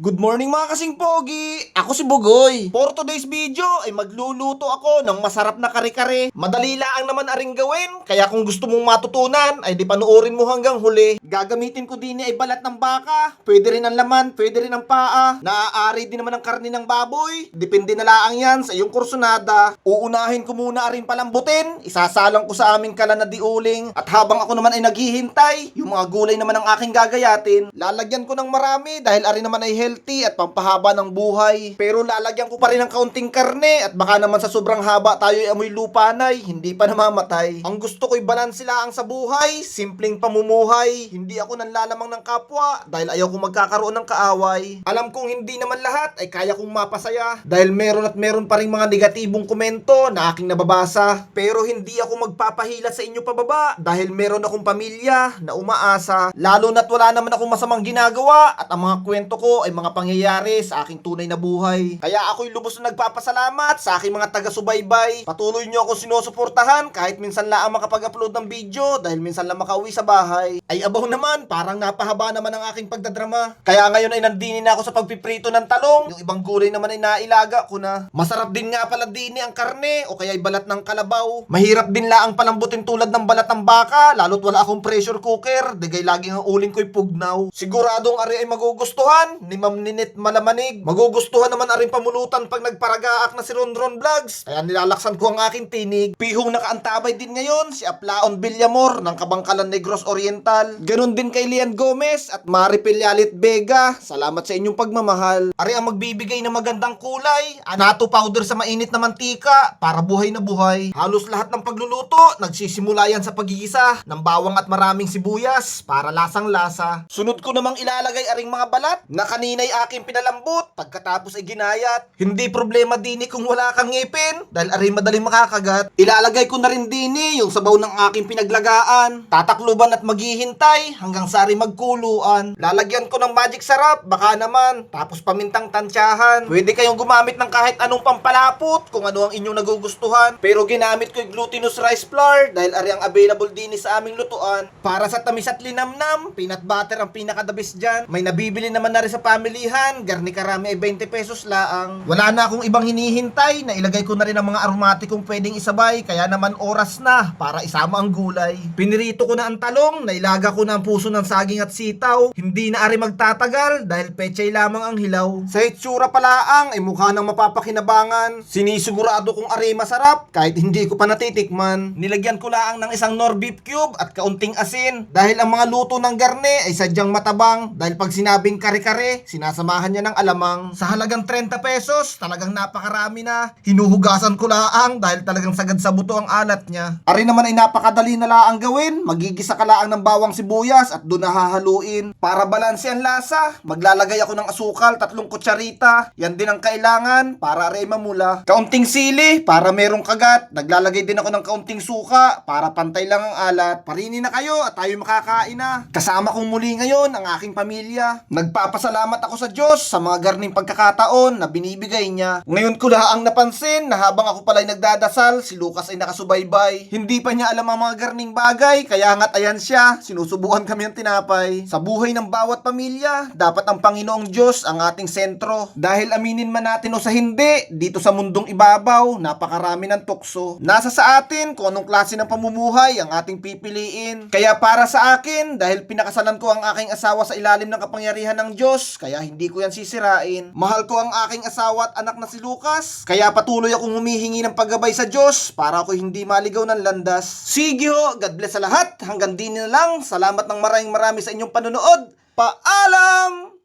Good morning mga kasing pogi! Ako si Bugoy. For today's video ay magluluto ako ng masarap na kare-kare. Madali lang naman aring gawin, kaya kung gusto mong matutunan ay di panuorin mo hanggang huli. Gagamitin ko din ay balat ng baka, pwede rin ang laman, pwede rin ang paa, naaari din naman ang karni ng baboy. Depende na lang yan sa iyong kursunada. Uunahin ko muna aring palambutin, isasalang ko sa aming kala na diuling, at habang ako naman ay naghihintay, yung mga gulay naman ang aking gagayatin, lalagyan ko ng marami dahil ari naman ay at pampahaba ng buhay. Pero lalagyan ko pa rin ng kaunting karne at baka naman sa sobrang haba tayo ay amoy lupanay, hindi pa namamatay. Ang gusto ko'y balanse lang sa buhay, simpleng pamumuhay. Hindi ako nanlalamang ng kapwa dahil ayaw kong magkakaroon ng kaaway. Alam kong hindi naman lahat ay kaya kong mapasaya dahil meron at meron pa rin mga negatibong komento na aking nababasa. Pero hindi ako magpapahila sa inyo pababa dahil meron akong pamilya na umaasa. Lalo na't wala naman akong masamang ginagawa at ang mga kwento ko ay mga pangyayari sa aking tunay na buhay. Kaya ako'y lubos na nagpapasalamat sa aking mga taga-subaybay. Patuloy niyo ako sinusuportahan kahit minsan lang makapag-upload ng video dahil minsan lang makauwi sa bahay. Ay abaw naman, parang napahaba naman ang aking pagdadrama. Kaya ngayon ay nandini na ako sa pagpiprito ng talong. Yung ibang gulay naman ay nailaga ko na. Masarap din nga pala dini ang karne o kaya ay balat ng kalabaw. Mahirap din laang palambutin tulad ng balat ng baka, lalo't wala akong pressure cooker. Digay laging ang uling ko'y pugnaw. Siguradong ari ay magugustuhan ni Ma'am Ninit Malamanig. Magugustuhan naman aring pamulutan pag nagparagaak na si Ronron Vlogs. Kaya nilalaksan ko ang aking tinig. Pihong nakaantabay din ngayon si Aplaon Villamor ng Kabangkalan Negros Oriental. Ganon din kay Lian Gomez at Mari Pilyalit Vega. Salamat sa inyong pagmamahal. Ari ang magbibigay ng magandang kulay. Anato powder sa mainit na mantika para buhay na buhay. Halos lahat ng pagluluto nagsisimula yan sa pagigisa ng bawang at maraming sibuyas para lasang lasa. Sunod ko namang ilalagay aring mga balat na kanina'y aking pinalambot pagkatapos ay ginayat. Hindi problema dini kung wala kang ngipin dahil aring madaling makakagat. Ilalagay ko na rin dini yung sabaw ng aking pinaglagaan. Tatakluban at maghihintay hanggang sa aring magkuluan. Lalagyan ko ng magic sarap baka naman tapos pamintang tansyahan. Pwede kayong gumamit ng kahit anong pampalapot kung ano ang inyong nagugustuhan. Pero ginamit ko yung glutinous rice flour dahil ari ang available din sa aming lutuan. Para sa tamis at linamnam, peanut butter ang pinakadabis dyan. May nabibili naman na rin sa pamilihan. Garni karami ay 20 pesos laang. Wala na akong ibang hinihintay na ilagay ko na rin ang mga aromatikong pwedeng isabay. Kaya naman oras na para isama ang gulay. Pinirito ko na ang talong, nailaga ko na ang puso ng saging at sitaw. Hindi na ari magtatagal dahil pechay lamang ang hilaw. Sa itsura palaang ay mukha ng mapapakinabangan. Sinisigurado kong ari masarap kahit hindi ko pa natitikman. Nilagyan ko lang ng isang nor beef cube at kaunting asin. Dahil ang mga luto ng garne ay sadyang matabang. Dahil pag sinabing kare-kare, sinasamahan niya ng alamang. Sa halagang 30 pesos, talagang napakarami na. Hinuhugasan ko laang dahil talagang sagad sa buto ang alat niya. Ari naman ay napakadali na laang gawin. Magigisa ka laang ng bawang sibuyas at doon na hahaluin. Para balanse ang lasa, maglalagay ako ng asukal, tatlong kutsarita. Yan din ang kailangan para rin mamula. Kaunting sili para merong kagat. Naglalagay din ako ng kaunting suka para pantay lang ang alat. Parini na kayo at tayo makakain na. Kasama kong muli ngayon ang aking pamilya. Nagpapasalamat ako sa Diyos sa mga garning pagkakataon na binibigay niya. Ngayon ko lang napansin na habang ako pala'y nagdadasal, si Lucas ay nakasubaybay. Hindi pa niya alam ang mga garning bagay, kaya nga't ayan siya, sinusubukan kami ng tinapay. Sa buhay ng bawat pamilya, dapat ang Panginoong Diyos ang ating sentro. Dahil aminin man natin o sa hindi, dito sa mundong ibabaw, napakarami ng tukso. Nasa sa atin kung anong klase ng pamumuhay ang ating pipiliin. Kaya para sa akin, dahil pinakasalan ko ang aking asawa sa ilalim ng kapangyarihan ng Diyos, kaya hindi ko yan sisirain. Mahal ko ang aking asawa at anak na si Lucas, kaya patuloy akong humihingi ng paggabay sa Diyos para ako hindi maligaw ng landas. Sige ho, God bless sa lahat. Hanggang din na lang. Salamat ng maraming marami sa inyong panonood. Paalam!